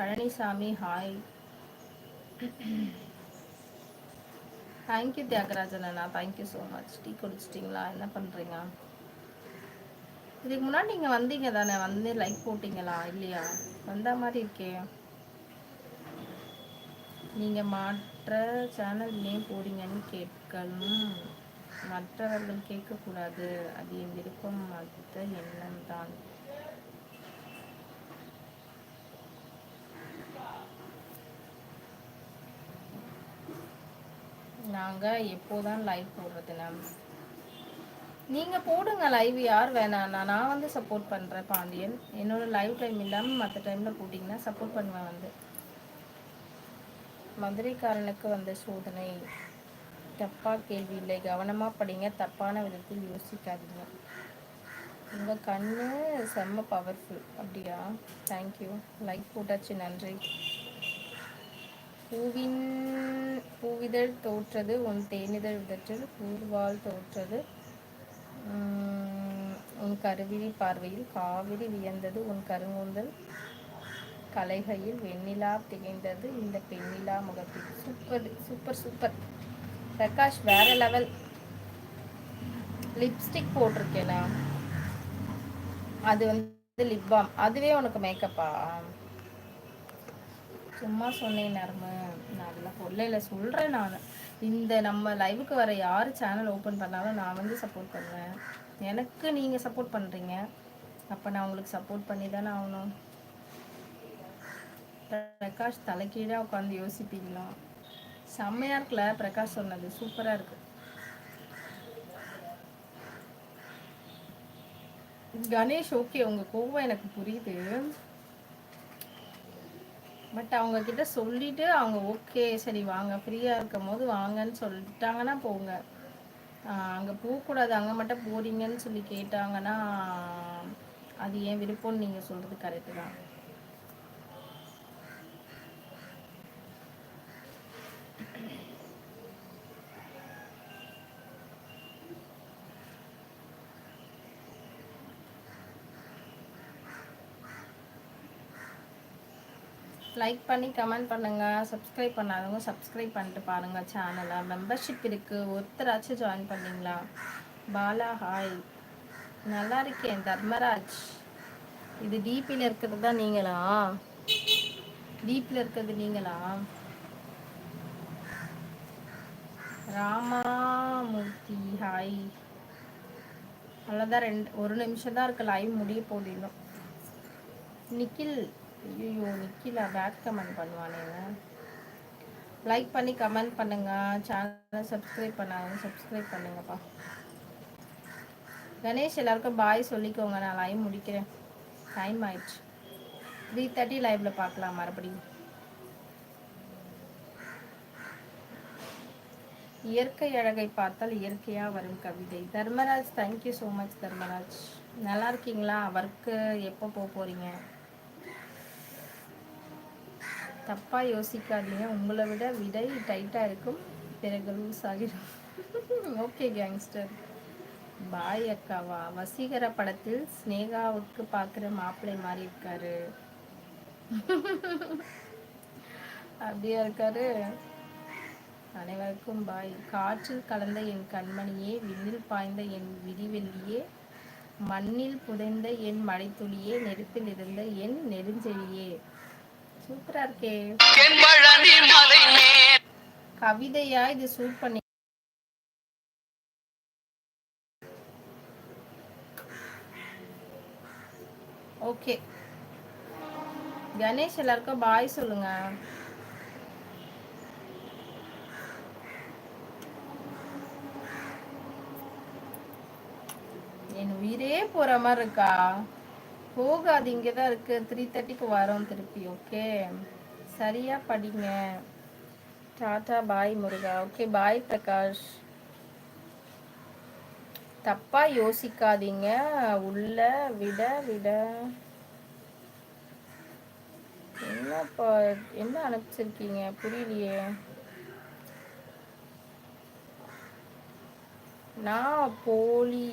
Palaniswami hi thank you Thiyagarajan Anna thank you so much tea குடிச்சிட்டிங்களா? என்ன பண்ணுறீங்க இதுக்கு முன்னாடி நீங்கள் வந்தீங்க தானே? வந்து லைக் போட்டிங்களா? இல்லையா? வந்த மாதிரி இருக்கே. நீங்கள் மற்ற சேனல் ஏன் போறீங்கன்னு கேட்கணும். மற்றவர்கள் கேட்கக்கூடாது. அது என் விருப்பம். மற்ற எண்ணம் தான். நாங்கள் எப்போதான் லைவ் போடுறது மேம் நீங்கள் போடுங்க லைவ் யார் வேணாண்ணா நான் வந்து சப்போர்ட் பண்ணுறேன் பாண்டியன். என்னோட லைவ் டைம் இல்லாமல் மற்ற டைமில் போட்டிங்கன்னா சப்போர்ட் பண்ணுவேன் வந்து. மதுரைக்காரனுக்கு வந்த சோதனை. தப்பாக கேள்வி இல்லை. கவனமாக படிங்க. தப்பான விதத்தில் யோசிக்காதீங்க. உங்கள் கண்ணு செம்ம பவர்ஃபுல் அப்படியா? தேங்க்யூ லைக் போட்டாச்சு. நன்றி. பூவின் பூவிதழ் தோற்றது உன் தேனிதழ் விதற்றில் பூர்வால் தோற்றது. உன் கருவிழி பார்வையில் காவிரி வியந்தது உன் கருங்கூந்தல் கலைகையில் வெண்ணிலா திகைந்தது இந்த பெண்ணிலா முகத்தில் சூப்பர் சூப்பர் சூப்பர். பிரகாஷ் வேற லெவல். லிப்ஸ்டிக் போட்டிருக்கேனா? அது வந்து லிப் பாம் அதுவே உனக்கு மேக்கப்பா சும்மா சொன்னேன் நர்ம. நான் அதெல்லாம் கொல்லையில சொல்கிறேன் நான். இந்த நம்ம லைவுக்கு வர யார் சேனல் ஓப்பன் பண்ணாலும் நான் வந்து சப்போர்ட் பண்ணுவேன். எனக்கு நீங்கள் சப்போர்ட் பண்ணுறீங்க அப்போ நான் உங்களுக்கு சப்போர்ட் பண்ணி தானே ஆகணும். பிரகாஷ் தலைக்கீழாக உட்காந்து யோசிப்பீங்களா? செம்மையாக இருக்குல்ல பிரகாஷ் சொன்னது. சூப்பராக இருக்கு. கணேஷ் ஓகே உங்கள் கோவம் எனக்கு புரியுது. பட் அவங்க கிட்ட சொல்லிட்டு அவங்க ஓகே சரி வாங்க ஃப்ரீயா இருக்கும் போது வாங்கன்னு சொல்லிட்டாங்கன்னா போங்க. அங்கே அங்க போகக்கூடாது அங்க மட்டும் போறீங்கன்னு சொல்லி கேட்டாங்கன்னா அது ஏன் விருப்பம்னு நீங்க சொல்றது கரெக்டு தான். லைக் பண்ணி கமெண்ட் பண்ணுங்கள் சப்ஸ்கிரைப் பண்ணாதவங்க சப்ஸ்கிரைப் பண்ணிட்டு பாருங்கள் சேனலை மெம்பர்ஷிப் இருக்குது ஒருத்தராச்சும் ஜாயின் பண்ணிங்களா? பாலா ஹாய் நல்லா இருக்கேன் தர்மராஜ். இது டிபியில் இருக்கிறது தான் நீங்களா? டிபியில் இருக்கிறது நீங்களா? ராமாமூர்த்தி ஹாய் அவ்வளோதான் ரெண்டு ஒரு நிமிஷம் தான் இருக்கு. லைவ் முடிய போகுது நிக்கில் ஐயோ நிக்கிலா பேட் கமெண்ட் பண்ணுவானேங்க லைக் பண்ணி கமெண்ட் பண்ணுங்க. சேனலை சப்ஸ்கிரைப் பண்ணாங்க சப்ஸ்கிரைப் பண்ணுங்கப்பா. கணேஷ் எல்லாருக்கும் பாய் சொல்லிக்கோங்க. நான் லைவ் முடிக்கிறேன். டைம் ஆயிடுச்சு. த்ரீ தேர்ட்டி லைவ்ல பார்க்கலாம் மறுபடியும். இயற்கை அழகை பார்த்தால் இயற்கையா வரும் கவிதை. Dharmaraj thank you so much Dharmaraj. நல்லா இருக்கீங்களா? ஒர்க்கு எப்போ போக போறீங்க? தப்பா யோசிக்காதீங்க. உங்களை விட விடை டைட்டா இருக்கும். பிறகு லூஸ் ஆகிடும். ஓகே கேங்ஸ்டர் பாய் அக்காவா வசீகர படத்தில் ஸ்னேகாவுக்கு பார்க்குற மாப்பிள்ளை மாதிரி இருக்காரு. அப்படியா இருக்காரு? அனைவருக்கும் பாய் காற்றில் கலந்த என் கண்மணியே விண்ணில் பாய்ந்த என் விடிவெள்ளியே மண்ணில் புதைந்த என் மழைத்துளியே நெருப்பில் இருந்த என் நெடுஞ்செழியே. சூப்பரா இருக்கே. கவிதையா இது சூட் பண்ணி ஓகே. கணேஷ் எல்லாருக்கும் பாய் சொல்லுங்க. என் உயிரே போற மாதிரி இருக்கா? போகாது இங்கே தான் இருக்குது த்ரீ தேர்ட்டிக்கு வரோம் திருப்பி ஓகே சரியாக படிங்க. டாடா பாய் முருகா. Okay bye Prakash. தப்பாக யோசிக்காதீங்க. உள்ள விட விட. என்னப்பா என்ன அனுப்பிச்சிருக்கீங்க? புரியலையே. நான் போலி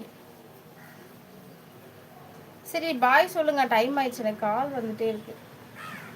சரி பாய் சொல்லுங்க. டைம் ஆயிடுச்சு. எனக்கு கால் வந்துட்டே இருக்கு.